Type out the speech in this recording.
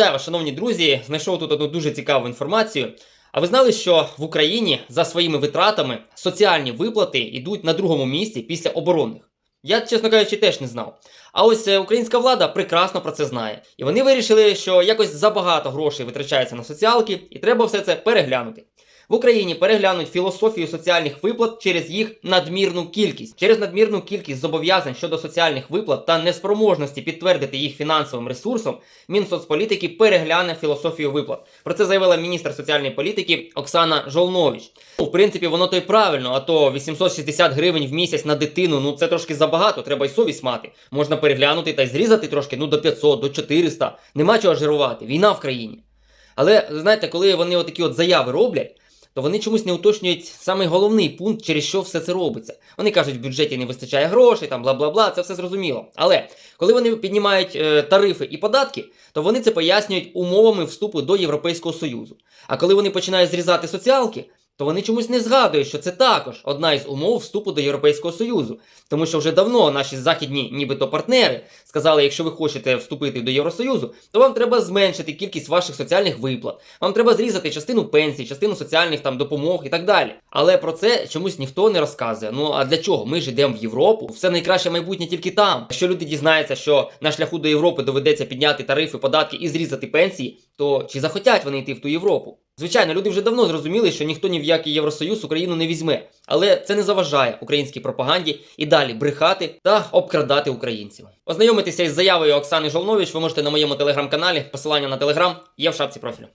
Вітаю шановні друзі! Знайшов тут одну дуже цікаву інформацію. А ви знали, що в Україні за своїми витратами соціальні виплати йдуть на другому місці після оборонних? Я, чесно кажучи, теж не знав. А ось е, українська влада прекрасно про це знає. І вони вирішили, що якось забагато грошей витрачається на соціалки, і треба все це переглянути. В Україні переглянуть філософію соціальних виплат через їх надмірну кількість. Через надмірну кількість зобов'язань щодо соціальних виплат та неспроможності підтвердити їх фінансовим ресурсом, Мінсоцполітики перегляне філософію виплат. Про це заявила міністр соціальної політики Оксана Жолнович. Ну, в принципі, воно то й правильно, а то 860 гривень в місяць на дитину, ну це трошки забагато, треба й совість мати. Можна переглянути та й зрізати трошки, ну до 500, до 400. Нема чого жирувати. Війна в країні. Але знаєте, коли вони отакі от заяви роблять, то вони чомусь не уточнюють самий головний пункт, через що все це робиться. Вони кажуть, в бюджеті не вистачає грошей, там бла бла бла, це все зрозуміло. Але коли вони піднімають е, тарифи і податки, то вони це пояснюють умовами вступу до Європейського Союзу. А коли вони починають зрізати соціалки, то вони чомусь не згадують, що це також одна із умов вступу до Європейського Союзу. Тому що вже давно наші західні, нібито партнери, сказали, якщо ви хочете вступити до Євросоюзу, то вам треба зменшити кількість ваших соціальних виплат. Вам треба зрізати частину пенсій, частину соціальних там допомог і так далі. Але про це чомусь ніхто не розказує. Ну а для чого? Ми ж йдемо в Європу. Все найкраще майбутнє тільки там. Якщо люди дізнаються, що на шляху до Європи доведеться підняти тарифи, податки і зрізати пенсії, то чи захотять вони йти в ту Європу? Звичайно, люди вже давно зрозуміли, що ніхто ні в який Євросоюз Україну не візьме, але це не заважає українській пропаганді і далі брехати та обкрадати українців. Ознайомитися із заявою Оксани Жолнович ви можете на моєму телеграм-каналі. Посилання на телеграм є в шапці профілю.